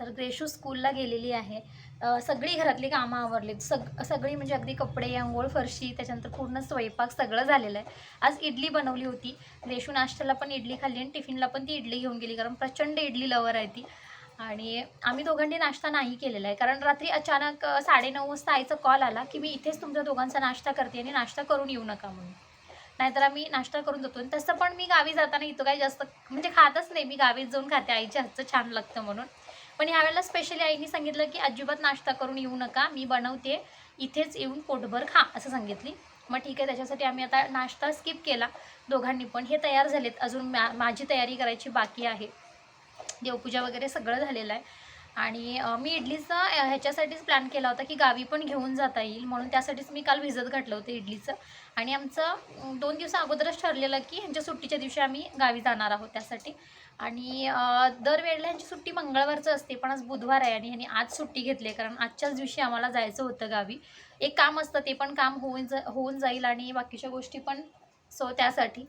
तर ग्रेशू स्कूलला गेलेली आहे. सगळी घरातली कामं आवरलीत सग सगळी म्हणजे अगदी कपडे आंघोळ फरशी त्याच्यानंतर पूर्ण स्वयंपाक सगळं झालेलं आहे. आज इडली बनवली होती. ग्रेशू नाश्त्याला पण इडली खाल्ली आणि टिफिनला पण ती इडली घेऊन गेली कारण प्रचंड इडली लवर आहे ती. आणि आम्ही दोघांनी नाश्ता नाही केलेला आहे. कारण रात्री अचानक साडेनऊ वाजता आईचा कॉल आला की मी इथेच तुमच्या दोघांचा नाश्ता करते आणि नाश्ता करून येऊ नका म्हणून. नाहीतर आम्ही नाश्ता करून जातो. आणि तसं पण मी गावी जाताना इथं काही जास्त म्हणजे खातच नाही. मी गावीत जाऊन खाते. आईच्या हातचं छान लागतं म्हणून. पण यावेळेला स्पेशली आईने सांगितलं की अजिबात नाश्ता करून येऊ नका मी बनवते. इथेच येऊन पोटभर खा असं सांगितली. मग ठीक आहे त्याच्यासाठी आम्ही आता नाश्ता स्किप केला. दोघांनी पण हे तयार झालेत. अजून मा माझी तयारी करायची बाकी आहे. देवपूजा वगैरे सगळं झालेलं आहे. आणि मी इडलीचं ह्याच्यासाठीच प्लॅन केला होता की गावी पण घेऊन जाता येईल म्हणून त्यासाठीच मी काल भिजत घातलं होतं इडलीचं. आणि आमचं दोन दिवस अगोदरच ठरलेलं की ह्यांच्या सुट्टीच्या दिवशी आम्ही गावी जाणार आहोत त्यासाठी. आणि दरवेळेला ह्यांची सुट्टी मंगळवारचं असते पण आज बुधवार आहे आणि ह्यांनी आज सुट्टी घेतली आहे कारण आजच्याच दिवशी आम्हाला जायचं होतं गावी. एक काम असतं ते पण काम होऊन जा होऊन जाईल आणि बाकीच्या गोष्टी पण सो त्यासाठी.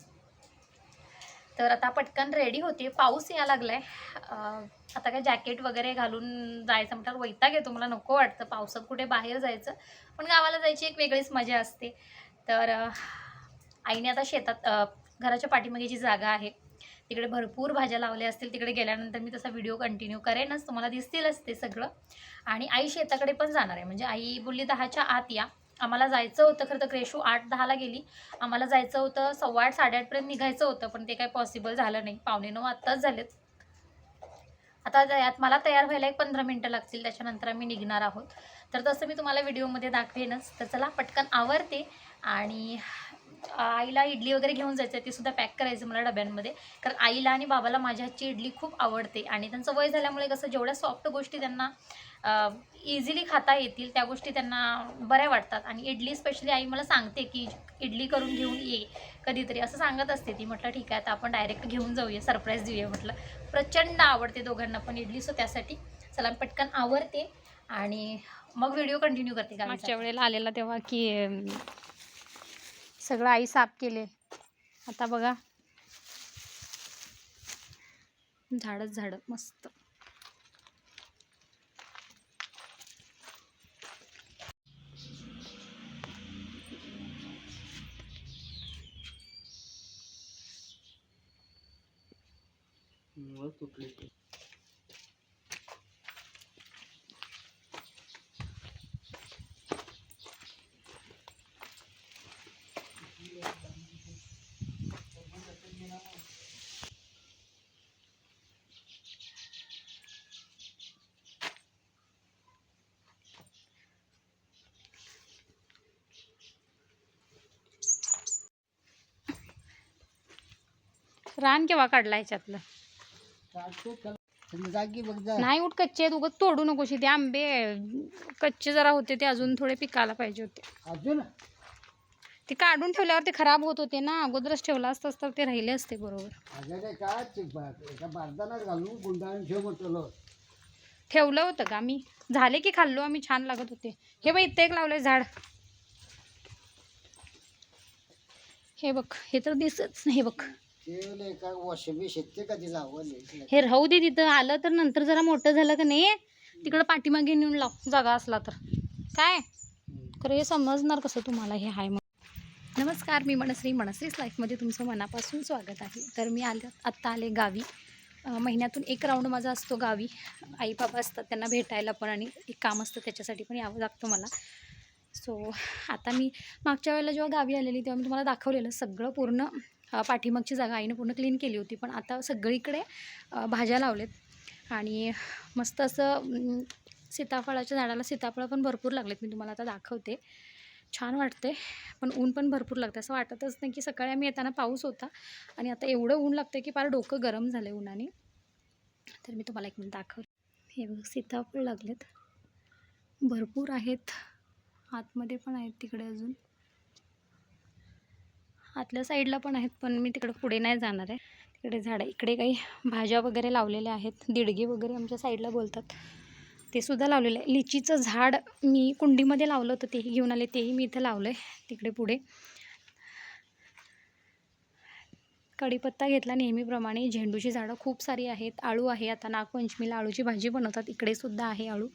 तर आता पटकन रेडी होते. पाऊस यायला लागलाय. आता काय जॅकेट वगैरे घालून जायचं म्हटलं वैताग येतो. मला नको वाटतं. पावसात कुठे बाहेर जायचं. पण गावाला जायची एक वेगळीच मजा असते. तर आईने आता शेतात घराच्या पाठीमागे जी जागा आहे तिकडे भरपूर भाज्या लावल्या असतील. तिकडे गेल्यानंतर मी तसा व्हिडिओ कंटिन्यू करेनच. तुम्हाला दिसतीलच ते सगळं. आणि आई शेताकडे पण जाणार आहे. म्हणजे आई बोलली दहाच्या आत या. आम्हाला जायचं होतं खरं तर क्रेशू आठ दहाला गेली. आम्हाला जायचं होतं सव्वा आठ साडेआठपर्यंत निघायचं होतं पण ते काही पॉसिबल झालं नाही. पावणे नऊ आत्ताच झालेत. आता यात मला तयार व्हायला एक पंधरा मिनटं लागतील त्याच्यानंतर आम्ही निघणार आहोत. तर तसं मी तुम्हाला व्हिडिओमध्ये दाखवेनच. तर चला पटकन आवरते आणि आईला इडली वगैरे घेऊन जायचं आहे ते सुद्धा पॅक करायचं मला डब्यांमध्ये. कारण आईला आणि बाबाला माझ्या हातची इडली खूप आवडते आणि त्यांचं वय झाल्यामुळे कसं जेवढ्या सॉफ्ट गोष्टी त्यांना इझिली खाता येतील त्या गोष्टी त्यांना बऱ्या वाटतात. आणि इडली स्पेशली आई मला सांगते की इडली करून घेऊन ये कधीतरी. असं सांगत असते ती. म्हटलं ठीक आहे आता आपण डायरेक्ट घेऊन जाऊया सरप्राईज देऊया. म्हटलं प्रचंड आवडते दोघांना पण इडली सो त्यासाठी चला पटकन आवरते आणि मग व्हिडिओ कंटिन्यू करते गावी मागच्या वेळेला आलेला तेव्हा की सगळं आई साफ केले. आता बघा. झाडच झाडं मस्त. रान केव्हा काढला ह्याच्यातलं? जागी बघ जा. नाही उठ कच्चे आहेत उगत तोडू नकोशी ते आंबे. कच्चे जरा होते ते अजून थोडे पिकायला पाहिजे होते. अजून? ते काढून ठेवल्यावर ते खराब होत होते ना. अगोदरच ठेवलं असतं तर ते राहिले असते बरोबर. ठेवलं होतं का? मी झाले की खाल्लो आम्ही छान लागत होते. हे बघ इथे एक लावलंय झाड. हे बघ हे तर दिसत नाही बघ. ते का कधी लावले हे राहू दे तिथं आलं तर नंतर जरा मोठं झालं का नाही तिकडं पाठीमागे नेऊन लाव जागा असला तर. काय? खरं हे समजणार कसं तुम्हाला हे हाय म्हणून. नमस्कार मी मनश्री मनश्रीच लाईफमध्ये तुमचं मनापासून स्वागत आहे. तर मी आले आत्ता आले गावी. महिन्यातून एक राऊंड माझा असतो गावी. आई बाबा असतात त्यांना भेटायला पण आणि एक काम असतं त्याच्यासाठी पण यावं लागतं मला. सो आता मी मागच्या वेळेला जेव्हा गावी आलेली तेव्हा मी तुम्हाला दाखवलेलं सगळं पूर्ण. पाठीमागची जागा आईनं पूर्ण क्लीन केली होती पण आता सगळीकडे भाज्या लावलेत. आणि मस्त असं सीताफळाच्या झाडाला सीताफळं पण भरपूर लागलेत मी तुम्हाला आता दाखवते. छान वाटते पण ऊन पण भरपूर लागतं असं वाटतच नाही की सकाळी आम्ही येताना पाऊस होता आणि आता एवढं ऊन लागतं की फार डोकं गरम झालं आहे उन्हाने. तर मी तुम्हाला एक मिनिट दाखवते. हे बघ सीताफळ लागलेत. भरपूर आहेत. आतमध्ये पण आहेत तिकडे अजून. आतल्या साईडला पण आहेत पण मी तिकडं पुढे नाही जाणार आहे. तिकडे झाडं इकडे काही भाज्या वगैरे लावलेल्या आहेत. दिडगे वगैरे आमच्या साईडला बोलतात. ते सुद्धा लावलेलं आहे. लिचीचं झाड मी कुंडीमध्ये लावलं होतं तेही घेऊन आले तेही मी इथं लावलं आहे तिकडे पुढे. कढीपत्ता घेतला नेहमीप्रमाणे. झेंडूची झाडं खूप सारी आहेत. आळू आहे. आता नागपंचमीला आळूची भाजी बनवतात. इकडे सुद्धा आहे आळू.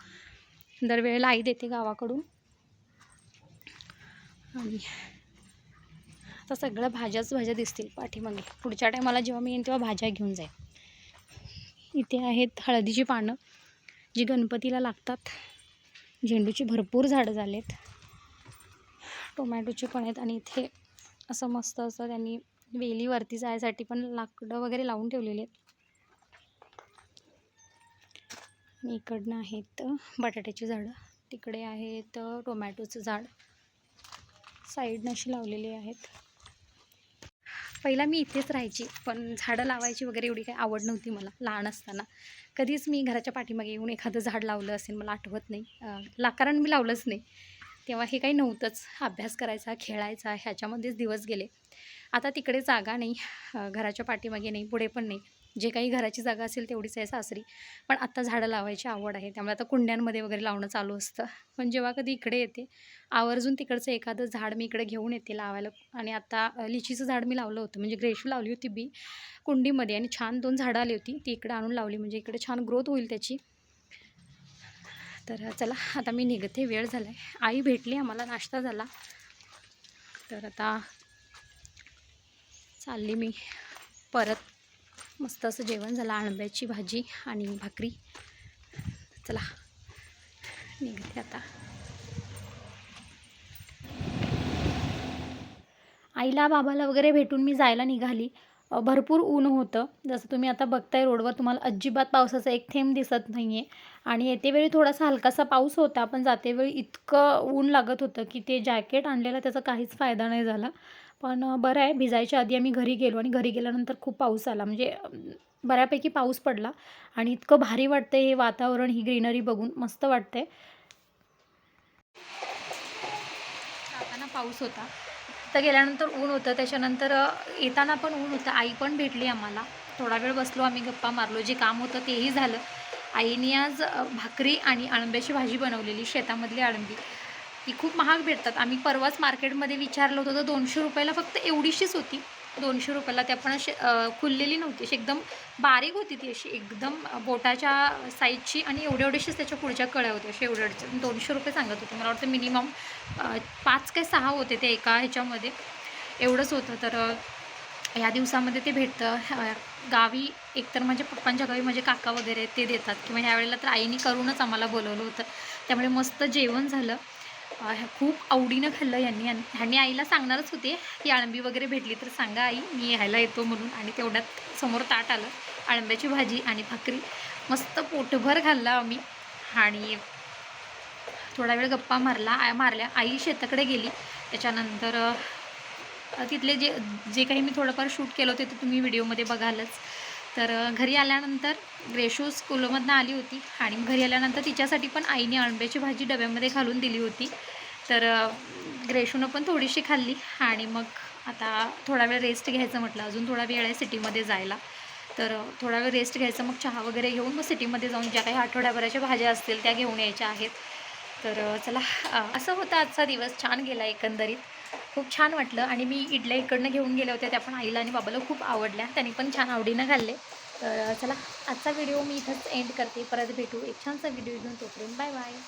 दरवेळेला आई देते गावाकडून. आणि आता सगळ्या भाज्याच भाज्या दिसतील पाठीमागे. पुढच्या टायमाला जेव्हा मी येईन तेव्हा भाज्या घेऊन जाईन. इथे आहेत हळदीची पानं जी गणपतीला लागतात. झेंडूची भरपूर झाडं झालेत. टोमॅटोची पण आहेत आणि इथे असं मस्त असं त्यांनी वेलीवरती जायसाठी पण लाकडं वगैरे लावून ठेवलेली आहेत. आणि इकडनं आहेत बटाट्याची झाडं. तिकडे आहेत टोमॅटोचं झाड. साईडनं अशी लावलेली आहेत. पहिला मी इथेच राहायची. पण झाडं लावायची वगैरे एवढी काही आवड नव्हती मला लहान असताना. कधीच मी घराच्या पाठीमागे येऊन एखादं झाड लावलं असेल मला आठवत नाही. ला कारण मी लावलंच नाही. तेव्हा हे काही नव्हतंच. अभ्यास करायचा खेळायचा ह्याच्यामध्येच दिवस गेले. आता तिकडे जागा नाही. घराच्या पाठीमागे नाही पुढे पण नाही. जे काही घराची जागा असेल तेवढीच आहे सासरी. पण आता झाडं लावायची आवड आहे. त्यामुळे आता कुंड्यांमध्ये वगैरे लावणं चालू असतं. पण जेव्हा कधी इकडे येते आवर्जून तिकडचं एखादं झाड मी इकडे घेऊन येते लावायला. आणि आता लिचीचं झाड मी लावलं होतं. म्हणजे ग्रेशू लावली होती बी कुंडीमध्ये आणि छान दोन झाडं आली होती. ती इकडे आणून लावली. म्हणजे इकडे छान ग्रोथ होईल त्याची. तर चला आता मी निघते. वेळ झाला आहे आई भेटली आम्हाला. नाश्ता झाला. तर आता चालली मी परत. मस्त असं जेवण झालं आंब्याची भाजी आणि भाकरी. चला निघते आता. आईला बाबाला वगैरे भेटून मी जायला निघाली. भरपूर ऊन होतं. जसं तुम्ही आता बघताय रोडवर तुम्हाला अजिबात पावसाचा एक थेंब दिसत नाही आहे आणि येतेवेळी थोडासा हलकासा पाऊस होता पण जातेवेळी इतकं ऊन लागत होतं की ते जॅकेट आणलेलं त्याचा काहीच फायदा नाही झाला. पण बरं आहे. भिजायच्या आधी आम्ही घरी गेलो आणि घरी गेल्यानंतर खूप पाऊस आला. म्हणजे बऱ्यापैकी पाऊस पडला आणि इतकं भारी वाटतं हे वातावरण ही ग्रीनरी बघून. मस्त वाटते जाताना पाऊस होता. तर गेल्यानंतर ऊन होतं. त्याच्यानंतर येताना पण ऊन होतं. आई पण भेटली आम्हाला. थोडा वेळ बसलो आम्ही गप्पा मारलो. जे काम होतं तेही झालं. आईने आज भाकरी आणि अळंब्याची भाजी बनवलेली शेतामधली अळंबी ती खूप महाग भेटतात. आम्ही परवाच मार्केटमध्ये विचारलं होतं तर दोनशे रुपयाला फक्त एवढीशीच होती. दोनशे रुपयाला त्या पण अशी खुललेली नव्हती. अशी एकदम बारीक होती ती अशी एकदम बोटाच्या साईजची आणि एवढे एवढीशीच त्याच्या पुढच्या कळ्या होत्या. अशी एवढ्या दोनशे रुपये सांगत होते. मला वाटतं मिनिमम पाच काय सहा होते ते एका ह्याच्यामध्ये. एवढंच होतं. तर ह्या या दिवसामध्ये ते भेटतं. गावी एकतर माझ्या पप्पांच्या गावी माझे काका वगैरे ते देतात. किंवा ह्या वेळेला तर आईने करूनच आम्हाला बोलवलं होतं. त्यामुळे मस्त जेवण झालं. खूप आवडीनं खाल्लं यांनी. ह्यांनी आईला सांगणारच होते की आळंबी वगैरे भेटली तर सांगा आई मी यायला येतो म्हणून. आणि तेवढ्यात समोर ताट आलं आळंब्याची भाजी आणि भाकरी. मस्त पोटभर घालला आम्ही. आणि थोडा वेळ गप्पा मारला आ- मारल्या. आई शेताकडे गेली. त्याच्यानंतर तिथले जे जे काही मी थोडंफार शूट केलं होते ते तुम्ही व्हिडिओमध्ये बघालच. तर घरी आल्यानंतर ग्रेशू स्कूलमधनं आली होती आणि घरी आल्यानंतर तिच्यासाठी पण आईने आंब्याची भाजी डब्यामध्ये घालून दिली होती. तर ग्रेशोनं ग्रेशूनं पण थोडीशी खाल्ली आणि मग आता थोडा वेळ रेस्ट घ्यायचं म्हटलं. अजून थोडा वेळ आहे सिटीमध्ये जायला. तर थोडा वेळ रेस्ट घ्यायचं मग चहा वगैरे घेऊन मग सिटीमध्ये जाऊन ज्या काही आठवड्याभराच्या भाज्या असतील त्या घेऊन यायच्या आहेत. तर चला असं होतं आजचा दिवस. छान गेला एकंदरीत. खूप छान वाटलं. आणि मी इडल्या इकडनं घेऊन गेल्या होत्या त्या पण आईला आणि बाबाला खूप आवडल्या. त्यांनी पण छान आवडीनं घालले तर चला आजचा व्हिडिओ मी इथंच एंड करते. परत भेटू एक छानसा व्हिडिओ घेऊन. तोपर्यंत बाय बाय